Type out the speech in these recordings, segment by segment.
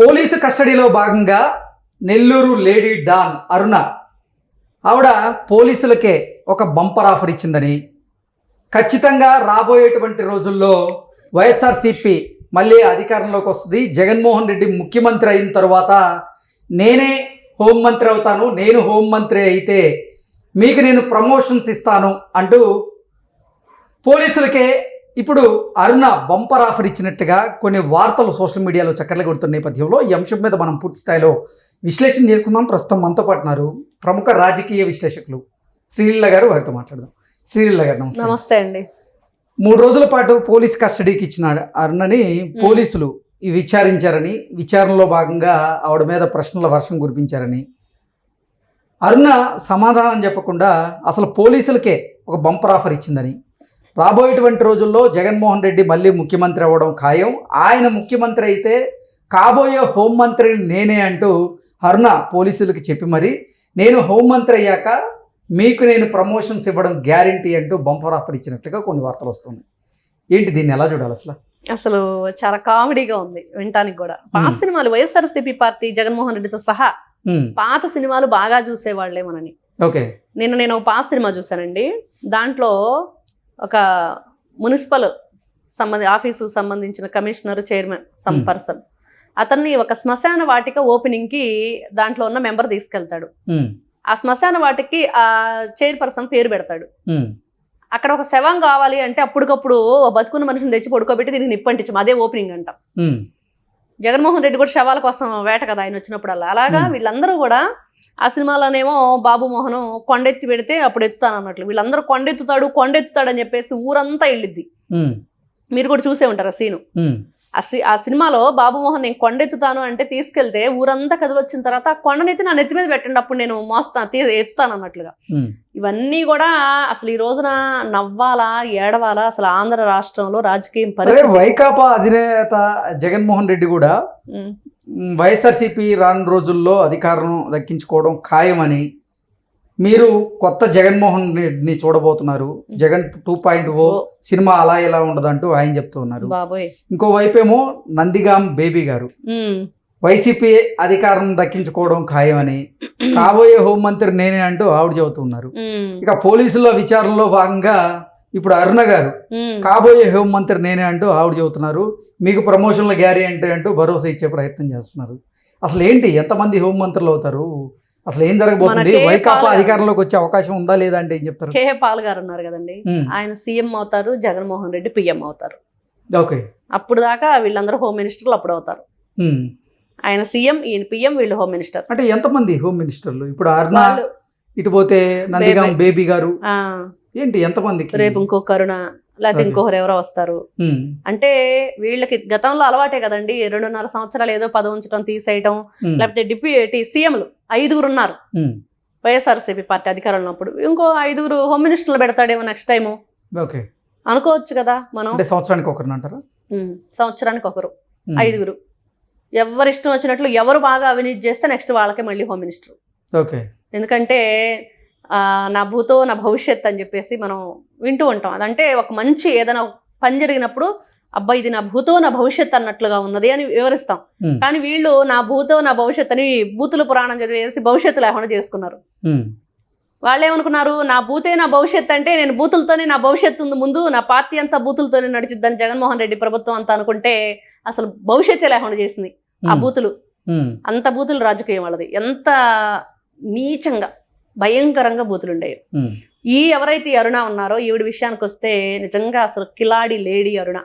Police కస్టడీలో భాగంగా Nellore lady don అరుణ ఆవిడ పోలీసులకే ఒక బంపర్ ఆఫర్ ఇచ్చిందని. ఖచ్చితంగా రాబోయేటువంటి రోజుల్లో వైఎస్ఆర్సీపీ మళ్ళీ అధికారంలోకి వస్తుంది. జగన్మోహన్ రెడ్డి ముఖ్యమంత్రి అయిన తర్వాత నేనే హోంమంత్రి అవుతాను నేను హోంమంత్రి అయితే మీకు నేను ప్రమోషన్స్ ఇస్తాను అంటూ పోలీసులకే ఇప్పుడు అరుణ బంపర్ ఆఫర్ ఇచ్చినట్టుగా కొన్ని వార్తలు సోషల్ మీడియాలో చక్కర్లు కొడుతున్న నేపథ్యంలో ఈ అంశం మీద మనం పూర్తి స్థాయిలో విశ్లేషణ చేసుకుందాం. ప్రస్తుతం మనతో పాటు ఉన్నారు ప్రముఖ రాజకీయ విశ్లేషకులు శ్రీలీల గారు వారితో మాట్లాడదాం. శ్రీలీల గారు నమస్తే. నమస్తే అండి. మూడు రోజుల పాటు పోలీస్ కస్టడీకి ఇచ్చిన అరుణని పోలీసులు విచారించారని విచారణలో భాగంగా ఆవిడ మీద ప్రశ్నల వర్షం కురిపించారని. అరుణ సమాధానం చెప్పకుండా అసలు పోలీసులకే ఒక బంపర్ ఆఫర్ ఇచ్చిందని రాబోయేటువంటి రోజుల్లో జగన్మోహన్ రెడ్డి మళ్ళీ ముఖ్యమంత్రి అవ్వడం ఖాయం. ఆయన ముఖ్యమంత్రి అయితే కాబోయే హోంమంత్రిని నేనే అంటూ అరుణ పోలీసులకు చెప్పి మరి నేను హోంమంత్రి అయ్యాక మీకు నేను ప్రమోషన్స్ ఇవ్వడం గ్యారంటీ అంటూ బంపర్ ఆఫర్ ఇచ్చినట్టుగా కొన్ని వార్తలు వస్తున్నాయి. ఏంటి దీన్ని ఎలా చూడాలి అసలు? అసలు చాలా కామెడీగా ఉంది వినటానికి కూడా. పాత. సినిమాలు వైఎస్ఆర్సీపీ పార్టీ జగన్మోహన్ రెడ్డితో సహా పాత సినిమాలు బాగా చూసేవాళ్ళే మనని. ఓకే. నిన్న నేను ఒక పాత సినిమా చూశానండి. దాంట్లో ఒక మున్సిపల్ సంబంధి ఆఫీసు సంబంధించిన commissioner chairman some hmm. Person. అతన్ని ఒక శ్మశాన వాటిక ఓపెనింగ్కి దాంట్లో ఉన్న మెంబర్ తీసుకెళ్తాడు. ఉమ్, ఆ శ్మశాన వాటికి ఆ చైర్పర్సన్ పేరు పెడతాడు. ఉమ్, అక్కడ ఒక శవం కావాలి అంటే అప్పటికప్పుడు బతుకున్న మనిషిని తెచ్చి పడుకోబెట్టి దీనికి నిప్పంటించం అదే ఓపెనింగ్ అంటాం. జగన్మోహన్ రెడ్డి కూడా శవాల కోసం వేట కదా ఆయన వచ్చినప్పుడల్లా. అలాగా Hmm. వీళ్ళందరూ కూడా ఆ సినిమాలోనేమో బాబు మోహన్ కొండెత్తి పెడితే అప్పుడు ఎత్తుతాను అన్నట్లు. వీళ్ళందరూ కొండెత్తుతాడు కొండెత్తుతాడు అని చెప్పేసి ఊరంతా వెళ్ళిద్ది. మీరు కూడా చూసే ఉంటారు ఆ సీను. ఆ సినిమాలో బాబు మోహన్ నేను కొండెత్తుతాను అంటే తీసుకెళ్తే ఊరంతా కదిలొచ్చిన తర్వాత ఆ కొండనెత్తి నా నెత్తి మీద పెట్టండి అప్పుడు నేను మోస్తా తీ ఎత్తుతాను అన్నట్లుగా. ఇవన్నీ కూడా అసలు ఈ రోజున నవ్వాలా ఏడవాలా అసలు ఆంధ్ర రాష్ట్రంలో రాజకీయం వైకాపా అధినేత జగన్మోహన్ రెడ్డి కూడా వైఎస్ఆర్సీపీ రాను రోజుల్లో అధికారం దక్కించుకోవడం ఖాయమని మీరు కొత్త జగన్మోహన్ రెడ్డిని చూడబోతున్నారు. Jagan two point O. Cinema అలా ఇలా ఉండదంటూ ఆయన చెప్తూ ఉన్నారు. బాబోయ్. ఇంకో వైపేమో నందిగాం బేబీ గారు. వైసీపీ అధికారం దక్కించుకోవడం ఖాయమని కాబోయే హోంమంత్రి నేనే అంటూ ఆవిడ చెబుతున్నారు ఇక పోలీసుల విచారణలో భాగంగా ఇప్పుడు అరుణ గారు. కాబోయే హోంమంత్రి నేనే అంటూ ఆవిడ చెబుతున్నారు. మీకు ప్రమోషన్ల గ్యారీ అంటే అంటూ భరోసా ఇచ్చే ప్రయత్నం చేస్తున్నారు. అసలు ఏంటి? ఎంతమంది హోంమంత్రులు అవుతారు? అసలు ఏం జరగబోతుంది? వైకాపా అధికారంలోకి వచ్చే అవకాశం ఉందా లేదా అంటే ఏం చెప్తారు? కేఏ పాల్ గారు ఉన్నారు కదండి. ఆయన సీఎం అవుతారు జగన్మోహన్ రెడ్డి పిఎం అవుతారు. ఓకే. అప్పుడు దాకా వీళ్ళందరూ హోమ్ మినిస్టర్లు అప్పుడు అవుతారు. ఆయన సీఎం ఈయన పిఎం వీళ్ళు హోమ్ మినిస్టర్ అంటే ఎంతమంది హోమ్ మినిస్టర్లు? ఇప్పుడు అరుణ ఇటు పోతే నందిగాం బేబీ. గారు. ఏంటి ఎంతమందికి? రేపు ఇంకో కరుణ లేకపోతే. ఇంకొకరు ఎవరో వస్తారు. అంటే వీళ్ళకి గతంలో అలవాటే కదండి రెండున్నర సంవత్సరాలు ఏదో పదవి ఉంచడం తీసేయటం లేకపోతే డిప్యూటీ సీఎంలు ఐదుగురు ఉన్నారు. వైఎస్ఆర్సీపీ పార్టీ అధికారంలో ఉన్నప్పుడు ఇంకో ఐదుగురు హోమ్ మినిస్టర్లు పెడతాడేమో నెక్స్ట్ టైము ఓకే. అనుకోవచ్చు కదా మనం. సంవత్సరానికి ఒకరిని అంటారా? సంవత్సరానికి ఒకరు. ఐదుగురు. ఎవరు ఇష్టం వచ్చినట్లు ఎవరు బాగా అవినీతి చేస్తే నెక్స్ట్ వాళ్ళకే మళ్ళీ హోమ్ మినిస్టర్. ఓకే. ఎందుకంటే ఆ, నా భూతో నా భవిష్యత్ అని చెప్పేసి మనం వింటూ ఉంటాం. అదంటే ఒక మంచి ఏదైనా పని జరిగినప్పుడు అబ్బా ఇది నా భూతో నా భవిష్యత్ అన్నట్లుగా ఉన్నది అని వివరిస్తాం. కానీ వీళ్ళు నా భూతో నా భవిష్యత్ అని బూతుల పురాణం చదివేసి భవిష్యత్తు లేకుండా చేసుకున్నారు. వాళ్ళు ఏమనుకున్నారు నా భూతే నా భవిష్యత్ అంటే నేను బూతులతోనే నా భవిష్యత్తు ఉంది ముందు నా పార్టీ అంతా బూతులతోనే నడిచిద్దని జగన్మోహన్ రెడ్డి ప్రభుత్వం అంతా అనుకుంటే అసలు భవిష్యత్తే లేకుండా చేసింది. ఆ బూతులు. అంత బూతులు రాజకీయం వాళ్ళది. ఎంత నీచంగా భయంకరంగా బూతులు ఉండేవి ఈ ఎవరైతే అరుణ ఉన్నారో ఈవిడ విషయానికి వస్తే నిజంగా అసలు కిలాడి లేడీ అరుణ.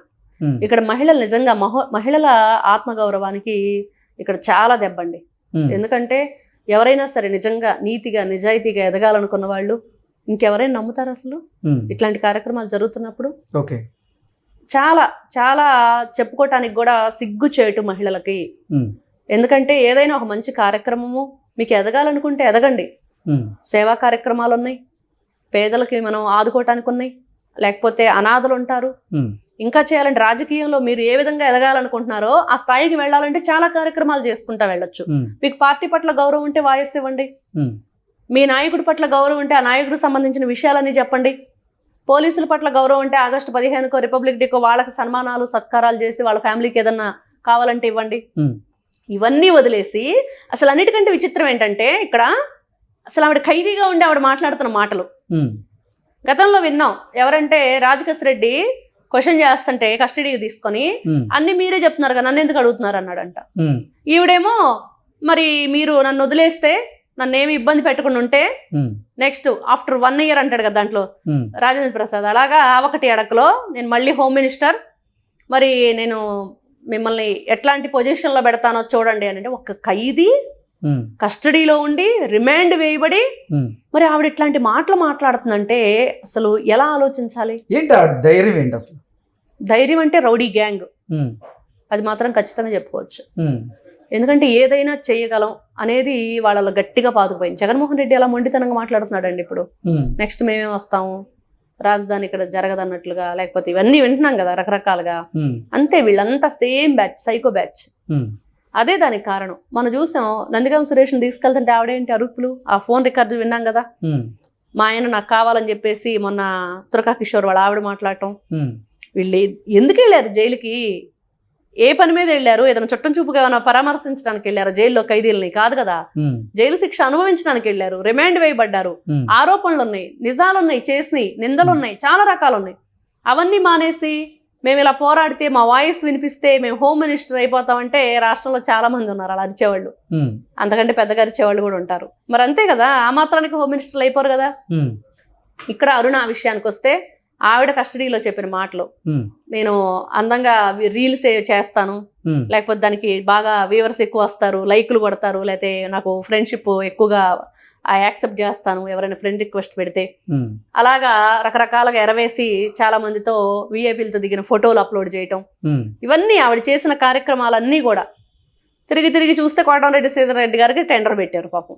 ఇక్కడ మహిళలు నిజంగా మహో మహిళల ఆత్మగౌరవానికి ఇక్కడ చాలా దెబ్బండి. ఎందుకంటే ఎవరైనా సరే నిజంగా నీతిగా నిజాయితీగా ఎదగాలనుకున్న వాళ్ళు ఇంకెవరైనా నమ్ముతారు అసలు? ఇట్లాంటి కార్యక్రమాలు జరుగుతున్నప్పుడు? ఓకే. చాలా చాలా చెప్పుకోవటానికి కూడా సిగ్గు చేయటు మహిళలకి. ఎందుకంటే ఏదైనా ఒక మంచి కార్యక్రమము మీకు ఎదగాలనుకుంటే ఎదగండి. సేవా కార్యక్రమాలు ఉన్నాయి పేదలకి మనం ఆదుకోవటానికి ఉన్నాయి లేకపోతే అనాథలు ఉంటారు ఇంకా చేయాలంటే రాజకీయంలో మీరు ఏ విధంగా ఎదగాలనుకుంటున్నారో ఆ స్థాయికి వెళ్ళాలంటే చాలా కార్యక్రమాలు చేసుకుంటా వెళ్ళొచ్చు. మీకు పార్టీ పట్ల గౌరవం ఉంటే వాయస్ ఇవ్వండి. మీ నాయకుడి పట్ల గౌరవం ఉంటే ఆ నాయకుడికి సంబంధించిన విషయాలన్నీ చెప్పండి. పోలీసుల పట్ల గౌరవం ఉంటే ఆగస్టు పదిహేనుకో రిపబ్లిక్ డేకో వాళ్ళకి సన్మానాలు సత్కారాలు చేసి వాళ్ళ ఫ్యామిలీకి ఏదన్నా కావాలంటే ఇవ్వండి. ఇవన్నీ వదిలేసి అసలు అన్నిటికంటే విచిత్రం ఏంటంటే ఇక్కడ అసలు ఆవిడ ఖైదీగా ఉండి ఆవిడ మాట్లాడుతున్న మాటలు. గతంలో విన్నాం. ఎవరంటే రాజకేశ్ రెడ్డి క్వశ్చన్ చేస్తుంటే కస్టడీకి తీసుకొని అన్ని మీరే చెప్తున్నారు కదా నన్ను ఎందుకు అడుగుతున్నారు అన్నాడంట. ఈవిడేమో మరి మీరు నన్ను వదిలేస్తే నన్ను ఏమి ఇబ్బంది పెట్టకుండా ఉంటే నెక్స్ట్ ఆఫ్టర్ వన్ ఇయర్ అంటాడు కదా దాంట్లో రాజేంద్ర ప్రసాద్. అలాగా ఆ ఒకటి అడకలో నేను మళ్ళీ హోమ్ మినిస్టర్ మరి నేను మిమ్మల్ని ఎట్లాంటి పొజిషన్లో పెడతానో చూడండి అని అంటే ఒక ఖైదీ కస్టడీలో ఉండి రిమాండ్ వేయబడి. మరి ఆవిడ ఇట్లాంటి మాటలు మాట్లాడుతుందంటే అసలు ఎలా ఆలోచించాలి? ఏంటి ధైర్యం ఏంటి అసలు? ధైర్యం అంటే రౌడీ గ్యాంగ్. అది మాత్రం ఖచ్చితంగా చెప్పుకోవచ్చు. ఎందుకంటే ఏదైనా చేయగలం అనేది వాళ్ళలో గట్టిగా పాతుకుపోయింది. జగన్మోహన్ రెడ్డి అలా మొండితనంగా మాట్లాడుతున్నాడండి ఇప్పుడు. నెక్స్ట్ మేమే వస్తాము? రాజధాని ఇక్కడ జరగదన్నట్లుగా లేకపోతే ఇవన్నీ వింటున్నాం కదా రకరకాలుగా. అంతే వీళ్ళంతా సేమ్ బ్యాచ్ సైకో బ్యాచ్. అదే దానికి కారణం. మనం చూసాం నందిగామ సురేష్ని తీసుకెళ్తుంటే ఆవిడేంటి అరుపులు? ఆ ఫోన్ రికార్డు విన్నాం కదా? మా ఆయన నాకు కావాలని చెప్పేసి మొన్న తురకా కిషోర్ వాళ్ళ ఆవిడ మాట్లాడటం. వీళ్ళు ఎందుకు వెళ్ళారు జైలుకి? ఏ పని మీద వెళ్ళారు? ఏదైనా చుట్టం చూపుగా ఏమైనా పరామర్శించడానికి వెళ్ళారు? జైల్లో ఖైదీలని? కాదు కదా. జైలు శిక్ష అనుభవించడానికి వెళ్ళారు. రిమాండ్ వేయబడ్డారు. ఆరోపణలు ఉన్నాయి నిజాలు ఉన్నాయి చేసినాయి. నిందలు ఉన్నాయి చాలా రకాలు ఉన్నాయి అవన్నీ మానేసి మేము ఇలా పోరాడితే మా వాయిస్ వినిపిస్తే మేము హోమ్ మినిస్టర్ అయిపోతామంటే రాష్ట్రంలో చాలా మంది ఉన్నారు. అలా అరిచేవాళ్ళు. అంతకంటే పెద్దగా అరిచేవాళ్ళు కూడా ఉంటారు. మరి అంతే కదా. ఆ మాత్రానికి హోమ్ మినిస్టర్లు అయిపోరు కదా. ఇక్కడ అరుణ ఆ విషయానికి వస్తే ఆవిడ కస్టడీలో చెప్పిన మాటలు. నేను అందంగా రీల్స్ చేస్తాను. లేకపోతే దానికి బాగా వ్యూవర్స్ ఎక్కువ వస్తారు లైక్లు కొడతారు లేకపోతే నాకు ఫ్రెండ్షిప్ ఎక్కువగా యాక్సెప్ట్ చేస్తాను ఎవరైనా ఫ్రెండ్ రిక్వెస్ట్ పెడితే. అలాగా రకరకాలుగా ఎరవేసి చాలా మందితో విఐపీలతో దిగిన ఫోటోలు అప్లోడ్ చేయటం. ఇవన్నీ ఆవిడ చేసిన కార్యక్రమాలన్నీ కూడా తిరిగి తిరిగి చూస్తే శ్రీధర్ రెడ్డి గారికి టెండర్ పెట్టారు పాపం.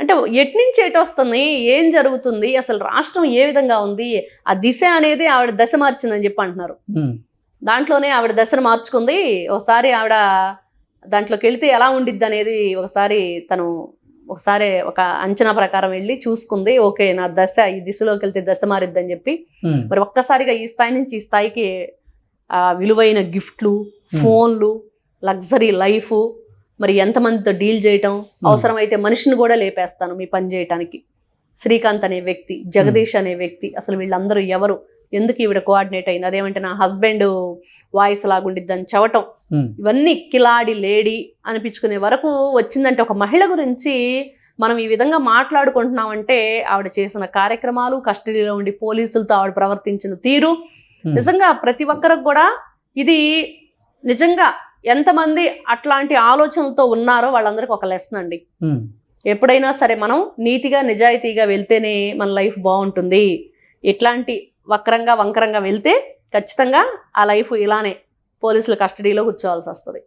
అంటే ఎటు నుంచి ఎటు వస్తుంది ఏం జరుగుతుంది? అసలు రాష్ట్రం ఏ విధంగా ఉంది? ఆ దిశ అనేది ఆవిడ దశ మార్చిందని చెప్పి అంటున్నారు. దాంట్లోనే ఆవిడ దశను మార్చుకుంది. ఒకసారి ఆవిడ దాంట్లోకి వెళ్తే ఎలా ఉండిద్ది అనేది ఒకసారి తను ఒకసారి ఒక అంచనా ప్రకారం వెళ్ళి చూసుకుంది. ఓకే నా దశ ఈ దిశలోకి వెళ్తే దశ మారిద్దని చెప్పి. మరి ఒక్కసారిగా ఈ స్థాయి నుంచి ఈ స్థాయికి విలువైన గిఫ్ట్లు ఫోన్లు లగ్జరీ లైఫ్ మరి ఎంతమందితో డీల్ చేయటం? అవసరమైతే మనిషిని కూడా లేపేస్తాను మీ పని చేయటానికి. శ్రీకాంత్ అనే వ్యక్తి జగదీష్ అనే వ్యక్తి అసలు వీళ్ళందరూ ఎవరు? ఎందుకు ఈవిడ కోఆర్డినేట్ అయింది? అదేమంటే నా హస్బెండ్ వాయిస్ లాగుండిద్దని చవటం. ఇవన్నీ కిలాడి లేడీ అనిపించుకునే వరకు వచ్చిందంటే ఒక మహిళ గురించి మనం ఈ విధంగా మాట్లాడుకుంటున్నామంటే ఆవిడ చేసిన కార్యక్రమాలు కస్టడీలో ఉండి పోలీసులతో ఆవిడ ప్రవర్తించిన తీరు. నిజంగా ప్రతి ఒక్కరికి కూడా ఇది నిజంగా ఎంతమంది అట్లాంటి ఆలోచనలతో ఉన్నారో వాళ్ళందరికీ ఒక లెసన్ అండి. ఎప్పుడైనా సరే మనం నీతిగా నిజాయితీగా వెళ్తేనే మన లైఫ్ బాగుంటుంది. ఇట్లాంటి వక్రంగా వంకరంగా వెళ్తే ఖచ్చితంగా ఆ లైఫ్ ఇలానే పోలీసుల కస్టడీలో కూర్చోవాల్సి వస్తుంది.